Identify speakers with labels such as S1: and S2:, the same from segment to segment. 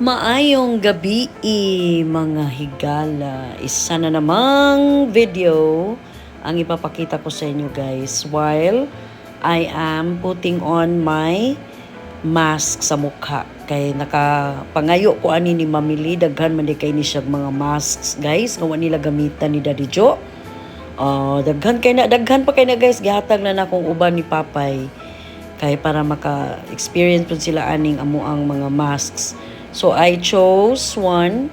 S1: Maayong gabi, mga higala. Isa na namang video ang ipapakita ko sa inyo guys while I am putting on my mask sa mukha. Kay nakapangayo ko ani ni Mamili, daghan man kay ni siya mga masks guys. Nga nila gamitan ni Daddy Joe. Oh, daghan kay na daghan pa kay na guys gihatag na nakong uban ni Papay kay para maka-experience po sila aning amo ang mga masks. So I chose one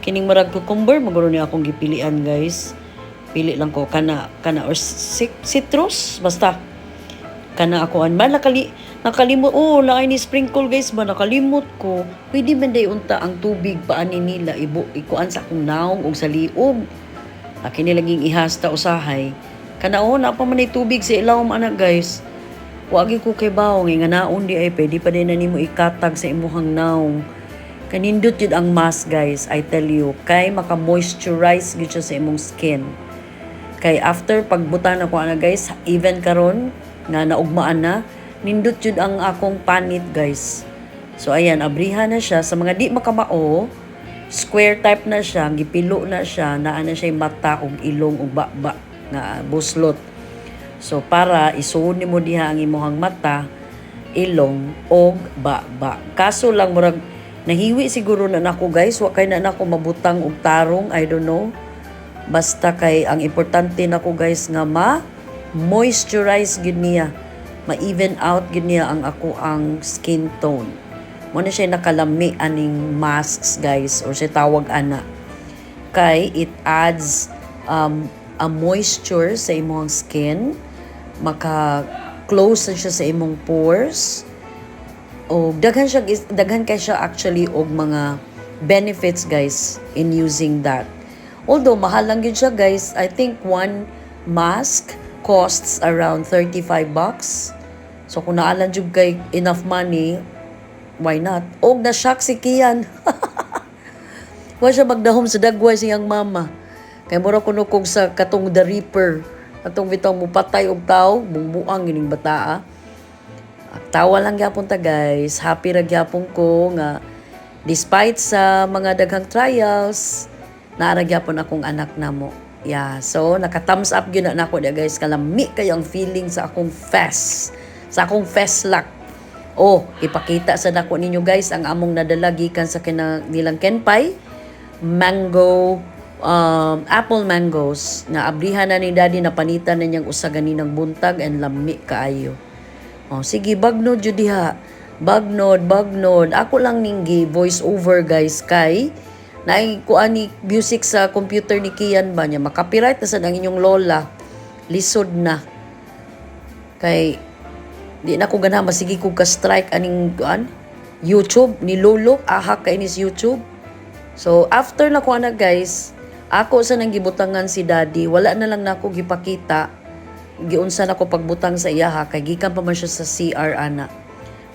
S1: kining murag cucumber maguro ni akong gipilian guys. Pili lang ko kana kana or ci- citrus basta kana ako an ba nakali nakalimot oh laay ni sprinkle guys ba nakalimot ko pwede man day unta ang tubig paani nila ibo ikuan sa akong naong og sa liog Aki nilaging ihasta usahay. Kanao na pa man tubig sa ilawom anak guys. Wagi ko kay bawang nga naon di ay pwede pa din na nimo ikatag sa imuhang naong. Kanindot yun ang mask guys, I tell you. Kay maka-moisturize gid siya sa imong skin. Kay after pagbutan ako ana guys, even karon nga naugmaan na, nindot yun ang akong panit guys. So ayan, abrihan na siya sa mga di makamao, square type na siya, gipilo na siya, naa na siya mata ug ilong ug baba nga buslot. So para isuod nimo diha ang imong mata, ilong og baba. Kaso lang murag nahiwi siguro na nako guys, wa kay na nako mabutang og tarong, I don't know. Basta kay ang importante nako guys nga ma moisturize gid niya. Ma-even out gid niya ang ako ang skin tone. Mo na siya nakalami aning masks guys or siya tawag ana. Kay it adds um, a moisture sa imong skin. Maka close na siya sa imong pores. O daghan siya daghan kay siya actually og mga benefits guys in using that. Although mahal lang yun siya guys, I think one mask costs around 35 bucks. So kung naalan jud kay enough money, why not? Og na shock si Kian. Wa siya magdahom sa dagway siyang mama. Kay mura kuno kog sa katong The Reaper. Katong bitaw mo patay og tao, bungbuang gining bataa. Tawa lang gyapon ta guys. Happy ra gyapon ko nga despite sa mga daghang trials, naara gyapon akong anak namo. Yeah, so naka-thumbs up gyud na ako dia guys. Kalami kayo ang feeling sa akong fest. Sa akong fest luck. Oh, ipakita sa dako ninyo guys ang among nadala gikan sa kinang nilang kenpay mango um, apple mangoes na abrihan na ni daddy na panitan na niyang usa ganinang buntag and lami kaayo. Oh, sige bagnod jud diha. Bagnod, bagnod. Ako lang ninggi voice over guys kay naay kuan ni music sa computer ni Kian ba niya makapiright na sad ang inyong lola. Lisod na. Kay di na ko ganahan masigi ko ka strike aning kuan YouTube ni Lolo ahak kay inis YouTube. So after na ko na guys, ako sa nang gibutangan si Daddy, wala na lang nako gipakita. Giunsa na ko pagbutang sa iya ha kay gikan pa man siya sa CR ana.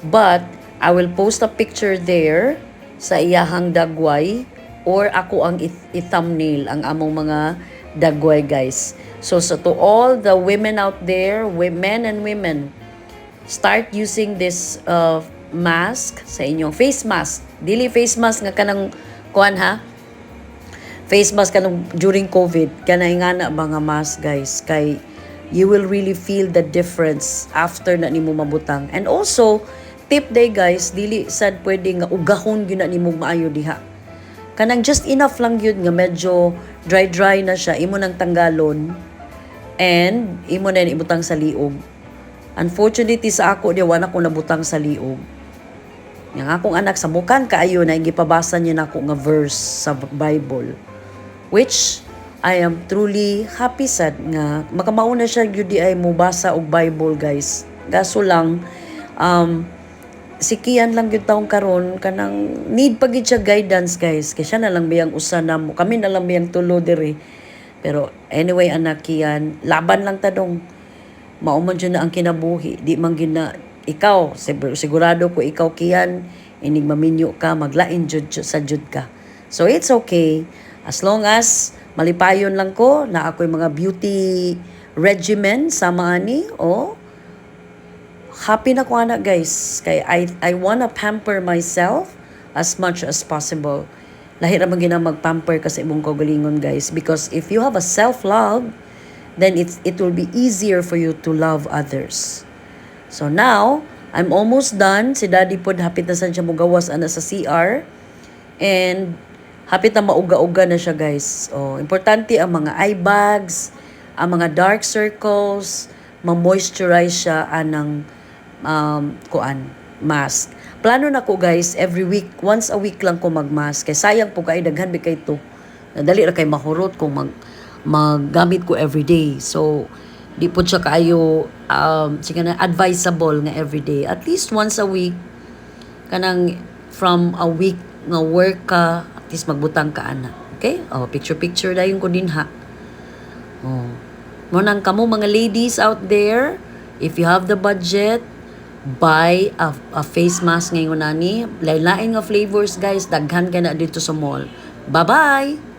S1: But I will post a picture there sa iyahang dagway or ako ang i-thumbnail ang among mga dagway guys. So, so to all the women out there, women and women, start using this uh, mask sa inyong face mask. Dili face mask nga kanang kuan ha. Face mask kanang during COVID. Kanay nga na mga mask guys. Kay you will really feel the difference after na nimo mabutang. And also, tip day guys, dili sad pwede nga ugahon gyud na nimo maayo diha. Kanang just enough lang yun nga medyo dry-dry na siya. Imo nang tanggalon. And imo na ibutang sa liog. Unfortunately sa ako, di wala ko nabutang sa liog. Yang akong anak sa mukan kaayo na gipabasa niya na ako nga verse sa Bible. Which I am truly happy sad nga. Makamauna siya gyud di ay mubasa og Bible guys. Gaso lang um, si Kian lang gyud taong karon kanang need pa gid siya guidance guys. Kay siya na lang biyang usa na mo. Kami na lang biyang tulo diri. Pero anyway anak Kian laban lang ta dong. Mauman dyan na ang kinabuhi. Di man gyud ikaw. Sigur- sigurado ko ikaw Kian inig maminyo ka maglain jud jud sa jud ka. So it's okay as long as malipayon lang ko na ako'y mga beauty regimen sama ani o happy na ko ana guys kay I I wanna pamper myself as much as possible. Lahi ra man gina magpamper ka sa imong kaugalingon guys because if you have a self-love, then it's it will be easier for you to love others. So now, I'm almost done. Si Daddy pod hapit na sad siya mugawas ana sa CR. And hapit na mauga-uga na siya guys. Oh, importante ang mga eye bags, ang mga dark circles, ma-moisturize siya anang um, kuan, mask. Plano na ko guys, every week, once a week lang ko mag-mask. Kay sayang po kay daghan bi kay to. Dali ra kay mahurot kung mag maggamit ko everyday. So, di po siya kaayo um, sige na advisable nga everyday. At least once a week, kanang from a week nga work ka, at least magbutang ka ana. Okay? Oh, picture-picture dayon ko din ha. Oh. Mo nang kamo mga ladies out there, if you have the budget, buy a, a face mask ngayon nani. Lain-lain nga flavors guys, daghan ka na dito sa mall. Bye-bye!